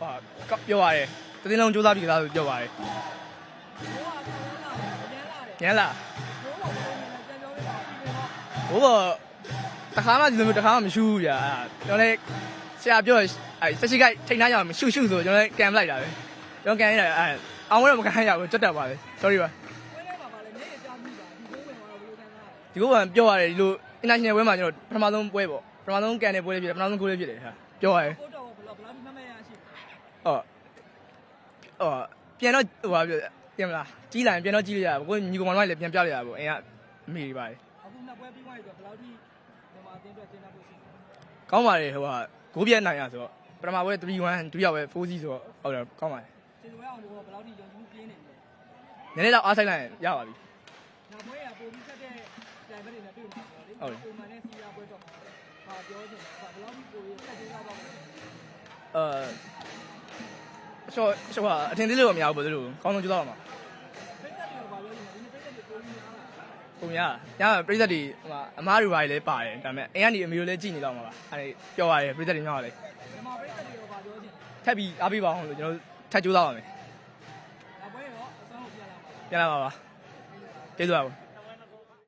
ဟာကပြောရတယ်တသိန်းလုံးစူးစမ်းပြီးသားလို့ပြောပါတယ်ဘိုးကဆောင်းလာတယ်ပြန်လာတယ်ညံလားဘိုးကဘိုးနေပြန်ပြောပြပါဒီလိုဘိုးကတခါမှဒီလိုမျိုးတခါမှမရှိဘူးဗျာအဲ့ကျွန်တော်လည်းဆရာပြောအဲဆက်ရှိခိုက်ထိန်းထားကြအောင်ရှုရှုဆိုကျွန်တော်လည်းကန်လိုက်တာပဲကျွန်တော်ကန်ရအဲအောင်တော့မကန်ရဘူးကြွတ်တက်ပါလေ sorry ပါဝင်းထဲမှာပါလေမျက်ရည်ကြားပြီးတာဒီဘိုးဝင်သွားတော့ဘယ်လိုခံစားလဲဒီကုန်းကပြောရတယ်ဒီလို international ပွဲမှာကျွန်တော်ပထမဆုံးပွဲပေါ့ပထမဆုံးကန်တဲ့ပွဲလေးဖြစ်တယ်ပထမဆုံးကိုလေးဖြစ်တယ်ဟာပြောရတယ် ကိုတော့ဘယ်လောက်ဘယ်လောက်ဒီမမရရှိဟောဟောပြန်တော့ဟိုပါပြောပြန်မလားကြီးလာရင်ပြန်တော့ကြီးလိုက်ရပါကိုညီကောင်မလည်းပြန်ပြလိုက်ရပါပေါ့အင်းကအမေတွေပါတယ်အခုနှစ်ပွဲပြီးသွားပြီဆိုတော့ဘယ်လောက်ထိမြန်မာအသင်းအတွက်ကျင်းပဖို့ရှိလဲကောင်းပါတယ်ဟိုကဂိုးပြက်နိုင်ရဆိုတော့ပထမပွဲ3-1ဒုတိယပွဲ4-0ဆိုတော့ဟုတ်တယ်ကောင်းပါတယ်ကျေးဇူးအောင်လို့ဘယ်လောက်ထိယုံကြည်မှုပြင်းနေလဲနည်းနည်းတော့အားဆိုင်လိုက်ရင်ရပါပြီနောက်ပွဲကပုံပြီးဆက်တဲ့တိုင်ဘက်တွေနဲ့တွေ့မှာပေါ့လေပုံမှန်နဲ့စီးရပွဲတော့ဟာပြောချင်တယ်ဘယ်လောက်ထိကိုရဆက်ကျင်းပပါ့မလဲအဲ ဆိုဆိုဟာအထင်သေးလို့မရဘူးဘယ်လိုကောင်းဆုံးကြိုးစားပါမှာဖိတ်သက်တွေကဘာလို့လဲဒီနေ့ဖိတ်သက်တွေပုံပြီးလာတာပုံရညပြိသက်တွေဟိုအမားတွေပါလည်းပါတယ်ဒါပေမဲ့အိမ်ကနေအမေတို့လည်းကြည်နေတော့မှာပါအဲပြောရတယ်ပြိသက်တွေညောင်းရတယ်မြန်မာဖိတ်သက်တွေကဘာပြောချင်လဲထပ်ပြီးအားပေးပါအောင်လို့ကျွန်တော်ထပ်ကြိုးစားပါမယ်နောက်ပွဲရောအစွမ်းကိုပြန်လာပါပြန်လာပါပါကျေးဇူးပါ